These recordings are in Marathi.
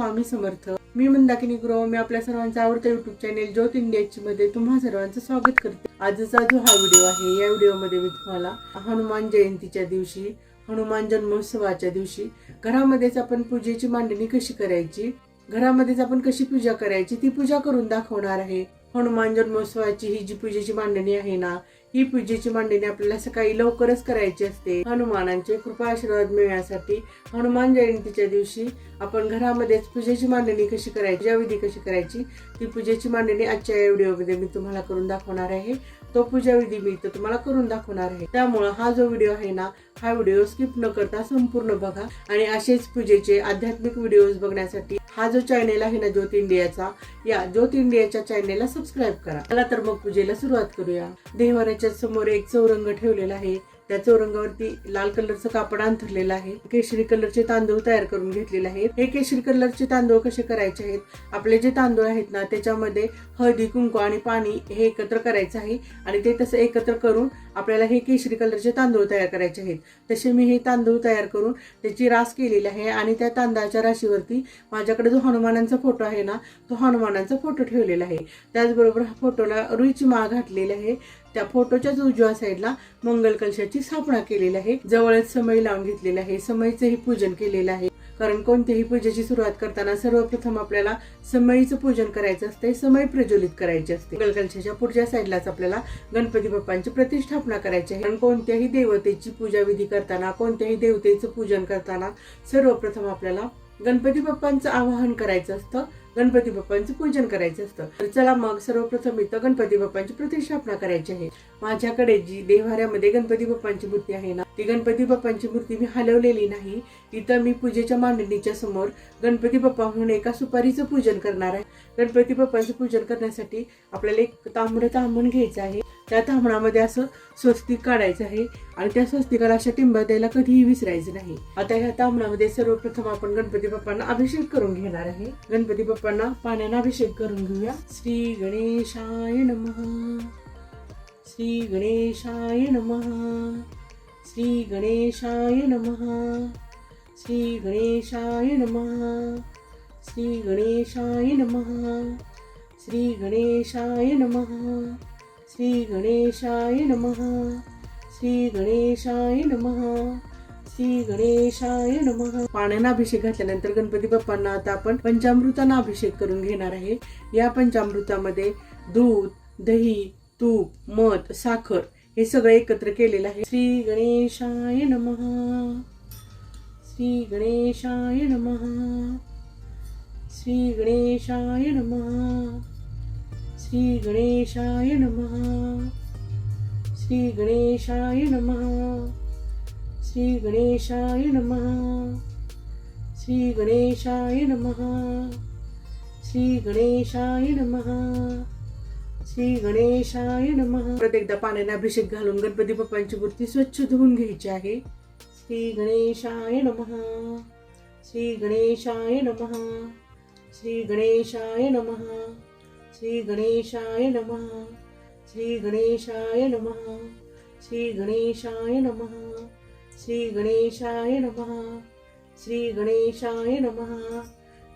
स्वामी समर्थ. मी मंदाकिनी गुरव मी आपल्या सर्वांचा आवडता युट्यूब चॅनेल ज्योत इंडियाची मध्ये तुम्हा सर्वांचं स्वागत करते. आजचा जो हा व्हिडिओ आहे या व्हिडिओमध्ये मी तुम्हाला हनुमान जयंतीच्या दिवशी हनुमान जन्मोत्सवाच्या दिवशी घरामध्येच आपण पूजेची मांडणी कशी करायची घरामध्येच आपण कशी पूजा करायची ती पूजा करून दाखवणार आहे. हनुमान जन्मोत्सवाची ही जी पूजेची मांडणी आहे ना ही पूजेची मांडणी आपल्याला सकाळी लवकरच करायची असते. हनुमानांचे कृपा आशीर्वाद मिळण्यासाठी हनुमान जयंतीच्या दिवशी आपण घरामध्येच पूजेची मांडणी कशी करायची पूजाविधी कशी करायची ती पूजेची मांडणी आजच्या या व्हिडिओमध्ये मी तुम्हाला करून दाखवणार आहे. तो पूजाविधी मी तर तुम्हाला करून दाखवणार आहे. त्यामुळं हा जो व्हिडिओ आहे ना हा व्हिडिओ स्किप न करता संपूर्ण बघा आणि असेच पूजेचे आध्यात्मिक व्हिडिओज बघण्यासाठी हा जो चॅनेल आहे ना ज्योत इंडियाचा या ज्योत इंडियाच्या चॅनेलला सबस्क्राईब करा. चला तर मग पूजेला सुरुवात करूया. देवाऱ्याच्या समोर एक चौरंग ठेवलेला आहे. त्या चौरंगावरती लाल कलरचं कापड अंथरलेलं आहे. केशरी कलरचे तांदूळ तयार करून घेतलेले आहेत. हे केशरी कलरचे तांदूळ कसे करायचे आहेत? आपले जे तांदूळ आहेत ना त्याच्यामध्ये हळदी कुंकू आणि पाणी हे एकत्र करायचं आहे. आणि ते तसं एकत्र करून आपल्याला हे केशरी कलरचे तांदूळ तयार करायचे आहेत. तसे मी हे तांदूळ तयार करून त्याची रास केलेली आहे आणि त्या तांदळाच्या राशीवरती माझ्याकडे जो हनुमानांचा फोटो आहे ना तो हनुमानांचा फोटो ठेवलेला आहे. त्याचबरोबर हा फोटोला रुईची माळ घातलेली आहे. त्या फोटोच्याच उजव्या साईडला मंगल कलशाची स्थापना केलेली आहे. जवळच समय लावून घेतलेली आहे. समईचंही पूजन केलेलं आहे. कारण कोणत्याही पूजेची सुरुवात करताना सर्वप्रथम आपल्याला समईचं पूजन करायचं असते समय प्रज्वलित करायची असते. गलगलशाच्या पुढच्या साईडलाच आपल्याला गणपती बाप्पांची प्रतिष्ठापना करायची आहे. कारण कोणत्याही देवतेची पूजाविधी करताना कोणत्याही देवतेचं पूजन करताना सर्वप्रथम आपल्याला गणपती बाप्पांचं आवाहन करायचं असतं गणपती बाप्पांचं पूजन करायचं असतं. तर चला मग सर्वप्रथम इथं गणपती बाप्पांची प्रतिष्ठापना करायची आहे. माझ्याकडे जी देव्हाऱ्यामध्ये गणपती बाप्पांची मूर्ती आहे ना ती गणपती बाप्पांची मूर्ती मी हलवलेली नाही. तिथं मी पूजेच्या मांडणीच्या समोर गणपती बाप्पा म्हणून एका सुपारीचं पूजन करणार आहे. गणपती बाप्पांचं पूजन करण्यासाठी आपल्याला एक तांबडं तांबून घ्यायचं आहे. त्या थांबणामध्ये असं स्वस्तिक काढायचं आहे आणि त्या स्वस्तिकाला अशा टिंबा द्यायला कधीही विसरायचं नाही. आता ह्या तांबणामध्ये सर्वप्रथम आपण गणपती बाप्पांना अभिषेक करून घेणार आहे. गणपती बाप्पांना पाण्याने अभिषेक करून घेऊया. श्री गणेशाय नम. श्री गणेशाय नम. श्री गणेशाय नम. श्री गणेशाय नम. श्री गणेशाय नम. श्री गणेशाय नमः. श्री गणेशाय नमः. श्री गणेशाय नमः. श्री गणेशाय नमः. पाण्यानं अभिषेक घातल्यानंतर गणपती बाप्पांना आता आपण पंचामृतानं अभिषेक करून घेणार आहे. या पंचामृतामध्ये दूध दही तूप मध साखर हे सगळं एकत्र केलेलं आहे. श्री गणेशाय नमः. श्री गणेशाय नमः. श्री गणेशाय नमः. श्री गणेशाय नमः। श्री गणेशाय नमः। श्री गणेशाय नमः। श्री गणेशाय नमः। श्री गणेशाय नमः। श्री गणेशाय नमः। परत एकदा पाण्याने अभिषेक घालून गणपती बाप्पांची मूर्ती स्वच्छ धुवून घ्यायची आहे. श्री गणेशाय नमः। श्री गणेशाय नमः। श्री गणेशाय नमः। श्री गणेशाय नम. श्री गणेशाय नम. श्री गणेशाय नम. श्री गणेशाय नम. श्री गणेशाय नम.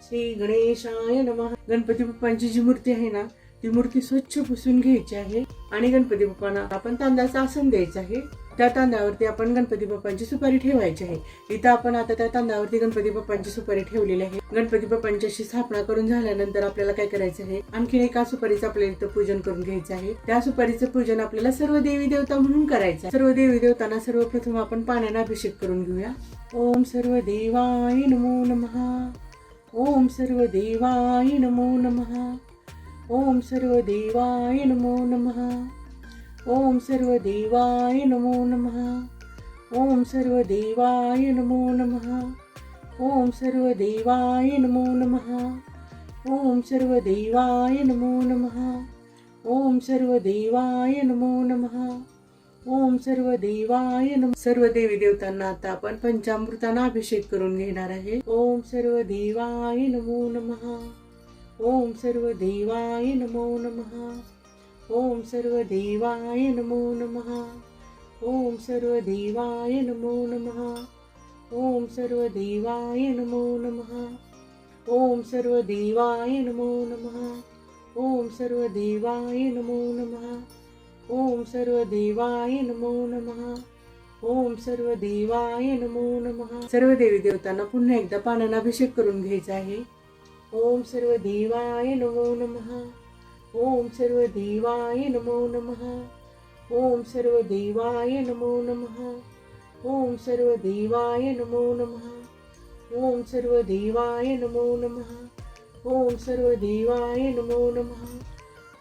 श्री गणेशाय नम. गणपती बाप्पांची जी मूर्ती आहे ना ती मूर्ती स्वच्छ पुसून घ्यायची आहे आणि गणपती बाप्पांना आपण तांदळाचं आसन द्यायचं आहे. त्या तांदळावरती आपण गणपती बाप्पांची सुपारी ठेवायची आहे. इथं आपण आता त्या तांदळावरती गणपती बाप्पांची सुपारी ठेवलेली आहे. गणपती बाप्पांची अशी स्थापना करून झाल्यानंतर आपल्याला काय करायचं आहे? आणखीन एका सुपारीचं आपल्याला इथं पूजन करून घ्यायचं आहे. त्या सुपारीचं पूजन आपल्याला सर्व देवी देवता म्हणून करायचं सर्व देवी देवतांना सर्वप्रथम आपण पाण्याने अभिषेक करून घेऊया. ओम सर्व देवाय नमो नमहा ओम सर्व देवाय नमो नमहा ओम सर्व देवाय नमो नमः. ओम सर्व देवाय नमो नमः। ओम सर्व देवाय नमो नमः। ओम सर्व देवाय नमो नमः। ओम सर्व देवाय नमो नमः। ओम सर्व देवाय नमो नमः। ओम सर्व देवाय नम सर्व देवी देवतांना आता आपण पंचामृतांना अभिषेक करून घेणार आहे. ओम सर्व देवाय नमो नमः. ओम सर्व देवाय नमो नमः. ओम सर्व देवाय नमो नमः। ओम सर्व देवाय नमो नमः। ओम सर्व देवाय नमो नमः। ओम सर्व देवाय नमो नमः। ओम सर्व देवाय नमो नमः। ओम सर्व देवाय नमो नमः। ओम सर्व देवाय नमो नमः। सर्व देवी देवतांना पुन्हा एकदा पाण्यानं अभिषेक करून घ्यायचा आहे. ओम सर्व देवाय नमो नमः. ओम सर्व देवाय नमो नमः। ओम सर्व देवाय नमो नमः। ओम सर्व देवाय नमो नमः। ओम सर्व देवाय नमो नमः। ओम सर्व देवाय नमो नमः।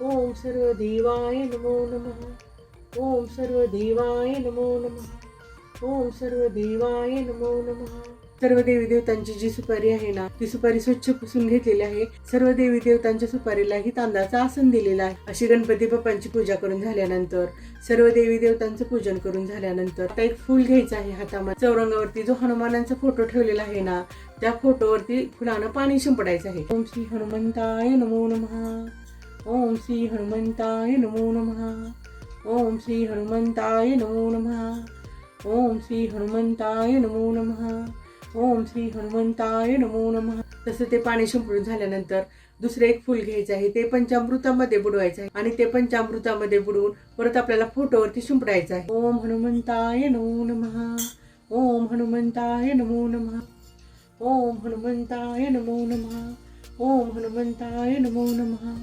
ओम सर्व देवाय नमो नमः। ओम सर्व देवाय नमो नमः। ओम सर्व देवाय नमो नमः। सर्व देवी देवतांची जी सुपारी आहे ना ती सुपारी स्वच्छ पुसून घेतलेली आहे. सर्व देवी देवतांच्या सुपारीलाही तांदळाचं आसन दिलेलं आहे. अशी गणपती बाप्पांची पूजा करून झाल्यानंतर सर्व देवी देवतांचं पूजन करून झाल्यानंतर आता एक फुल घ्यायचं आहे हातामध्ये. चौरंगावरती जो हनुमानांचा फोटो ठेवलेला आहे ना त्या फोटोवरती फुलानं पाणी शिंपडायचं आहे. ओम श्री हनुमंताय नमो नमः. ओम श्री हनुमंताय नमो नमः. ओम श्री हनुमंताय नमो नमः. ओम श्री हनुमंताय नमो नमः. ओम श्री हनुमंताय नमो नम. तसं ते पाणी शिंपडून झाल्यानंतर दुसरं एक फुल घ्यायचं आहे. ते पंचामृतामध्ये बुडवायचं आहे. आणि ते पंचामृतामध्ये बुडवून परत आपल्याला फोटोवरती शिंपडायचं आहे. ओम हनुमंताय नमो नमः. ओम हनुमंताय नमो नमः. ओम हनुमंताय नमो नमः. ओम हनुमंताय नमो नमः.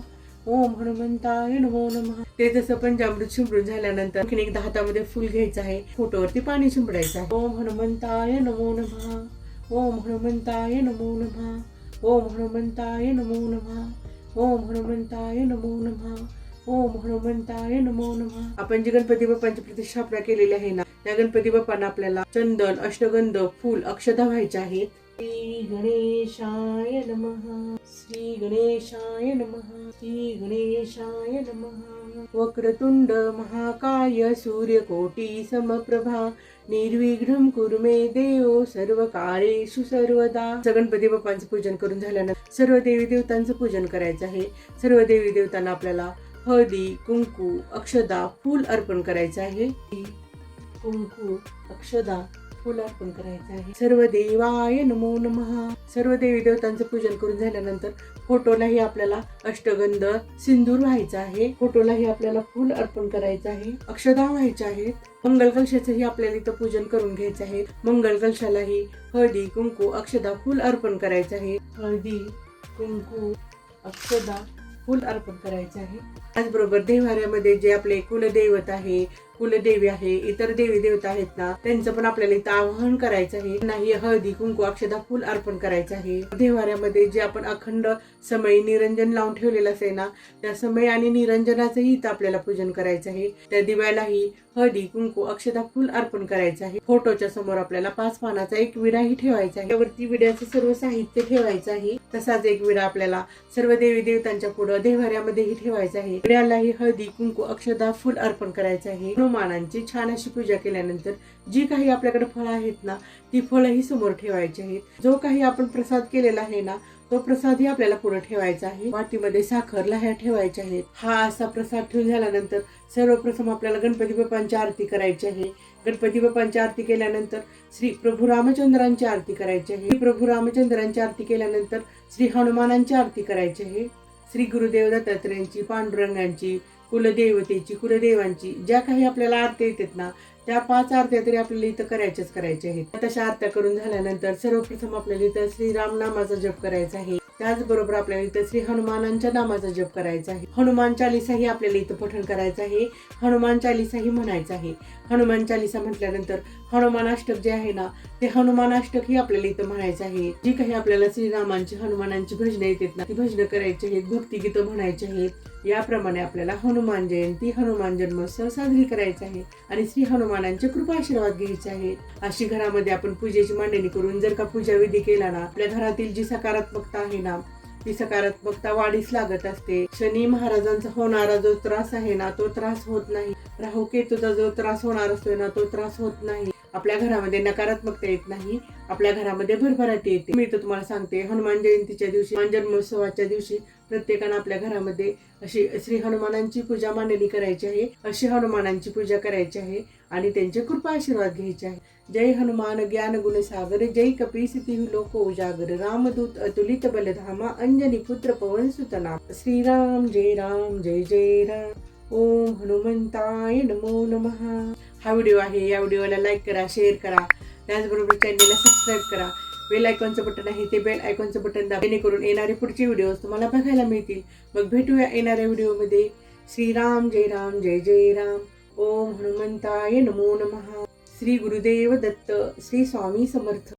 ओम हनुमंताय नमो नमः. ते जसं पंचामृत शिंपडून झाल्यानंतर आणखीन एकदा हातामध्ये फुल घ्यायचं आहे. फोटोवरती पाणी शिंपडायचं आहे. ओम हनुमंताय नमो नमः. ओम हनुमंताय नमो नमः। ओम हनुमंताय नमो नमः। ओम हनुमंताय नमो नमः। ओम हनुमंताय नमो नमः। आपण जी गणपती बाप्पांची प्रतिष्ठापना केलेली आहे ना त्या गणपती बाप्पांना आपल्याला चंदन अष्टगंध फूल अक्षता व्हायचे आहेत. श्री गणेशाय नमः। श्री गणेशाय नमः। श्री गणेशाय नमः। वक्रतुंड महाकाय सूर्यकोटी समप्रभा निर्विघ्नं कुरु मे देव सर्व काळेषु सर्वदा. गणपती बाप्पांचं पूजन करून झाल्यानंतर सर्व देवी देवतांचं पूजन करायचं आहे. सर्व देवी देवतांना आपल्याला हळदी कुंकू अक्षदा फूल अर्पण करायचं आहे. कुंकू अक्षदा फूल अर्पण करायचं आहे. सर्व देवाय नमो नमहा सर्व देवी देवतांचं पूजन करून झाल्यानंतर फोटोलाही आपल्याला अष्टगंध सिंदूर व्हायचा आहे. फोटोलाही आपल्याला फुल अर्पण करायचं आहे. अक्षदा व्हायच्या आहेत. मंगल कलशाचंही आपल्याला इथं पूजन करून घ्यायचं आहे. मंगल कलशालाही हळदी कुंकू अक्षदा फुल अर्पण करायचं आहे. हळदी कुंकू अक्षदा फुल अर्पण करायचं आहे. त्याचबरोबर देवाऱ्यामध्ये जे आपले कुलदैवत आहे कुलदेवी आहे इतर देवी देवता आहेत ना त्यांचं पण आपल्याला इथं आवाहन करायचं आहे. नाही हळदी कुंकू अक्षदा फुल अर्पण करायचं आहे. देवाऱ्यामध्ये जे आपण अखंड समय निरंजन लावून ठेवलेलं असेल ना त्या समय आणि निरंजनाचंही इथं आपल्याला पूजन करायचं आहे. त्या दिव्यालाही हळदी कुंकू अक्षदा फुल अर्पण करायचं आहे. फोटोच्या समोर आपल्याला पाच पानाचा एक विडाही ठेवायचा आहे. त्यावरती विड्याचं सर्व साहित्य ठेवायचं आहे. तसाच एक विडा आपल्याला सर्व देवी देवतांच्या पुढं देवाऱ्यामध्येही ठेवायचा आहे. विड्यालाही हळदी कुंकू अक्षदा फुल अर्पण करायचं आहे. हनुमानांची छान अशी पूजा केल्यानंतर जी काही आपल्याकडे फळं आहेत ना ती फळंही समोर ठेवायची आहेत. जो काही आपण प्रसाद केलेला आहे ना तो प्रसादही आपल्याला पुढे ठेवायचा आहे. वाटीमध्ये साखर लह्या ठेवायच्या आहेत. हा असा प्रसाद ठेवून झाल्यानंतर सर्वप्रथम आपल्याला गणपती बाप्पांची आरती करायची आहे. गणपती बाप्पांची आरती केल्यानंतर श्री प्रभू रामचंद्रांची आरती करायची आहे. प्रभू रामचंद्रांची आरती केल्यानंतर श्री हनुमानांची आरती करायची आहे. श्री गुरुदेव दत्तात्रेयांची पांडुरंगांची कुलदेवतेची कुलदेवांची ज्या काही आपल्याला आरत्या येतात ना त्या पाच आरत्या तरी आपल्याला इथं करायच्याच करायच्या आहेत. तशा आरत्या करून झाल्यानंतर सर्वप्रथम आपल्याला इथं श्रीराम नामाचा जप करायचा आहे. त्याचबरोबर आपल्याला इथं श्री हनुमानांच्या नामाचा जप करायचा आहे. हनुमान चालिसाही आपल्याला इथं पठण करायचं आहे. हनुमान चालिसाही म्हणायचं आहे. हनुमान चालिसा म्हटल्यानंतर हनुमान अष्टक जे आहे ना ते हनुमान अष्टक ही आपल्याला इथं म्हणायचं आहे. जी काही आपल्याला श्रीरामांची हनुमानांची भजनं येतात ना ती भजनं करायची आहेत भक्तिगीतं म्हणायची आहेत. याप्रमाणे आपल्याला हनुमान जयंती हनुमान जन्मोत्सव साजरी करायचा आहे आणि श्री हनुमानांचे कृपा आशीर्वाद घ्यायचे आहे अशी घरामध्ये आपण पूजेची मांडणी करून जर का पूजा विधी केला ना आपल्या घरातील जी सकारात्मकता आहे ना ती सकारात्मकता वाढीस लागत असते. शनी महाराजांचा होणारा जो त्रास आहे ना तो त्रास होत नाही. राहू केतूचा जो त्रास होणार असतोय ना तो त्रास होत नाही. आपल्या घरामध्ये नकारात्मकता येत नाही आपल्या घरामध्ये भरभराटी येते. मी तर तुम्हाला सांगते हनुमान जयंतीच्या दिवशी हनुमान जन्मोत्सवाच्या दिवशी प्रत्येकानं आपल्या घरामध्ये अशी श्री हनुमानांची पूजा मांडणी करायची आहे. अशी हनुमानांची पूजा करायची आहे आणि त्यांचे कृपा आशीर्वाद घ्यायचे आहे. जय हनुमान ज्ञान गुण सागर जय कपी सिती लोक उजागर रामदूत अतुलित बलधामा अंजनी पुत्र पवन सुतना श्रीराम जय राम जय जय राम. ओम हनुमंताय नमो नमः. हा व्हिडिओ आहे या व्हिडिओला लाईक करा शेअर करा. त्याचबरोबर चॅनलला सबस्क्राईब करा. बेल आयकॉनचं बटन आहे ते बेल आयकॉनचं बटन दाबा जेणेकरून येणारे पुढचे व्हिडिओज तुम्हाला बघायला मिळतील. मग भेटूया येणाऱ्या व्हिडिओमध्ये श्रीराम जय राम जय जय राम. ओम हनुमंताय नमो नमः. श्री गुरुदेव दत्त श्री स्वामी समर्थ.